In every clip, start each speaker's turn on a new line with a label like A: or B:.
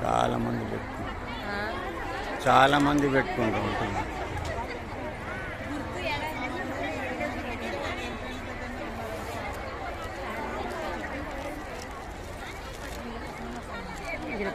A: చాలా మంది పెట్టుకుంటారు. చాలా మంది పెట్టుకుంటూ ఉంటున్నారు
B: ఇక్కడ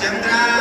B: चंद्रा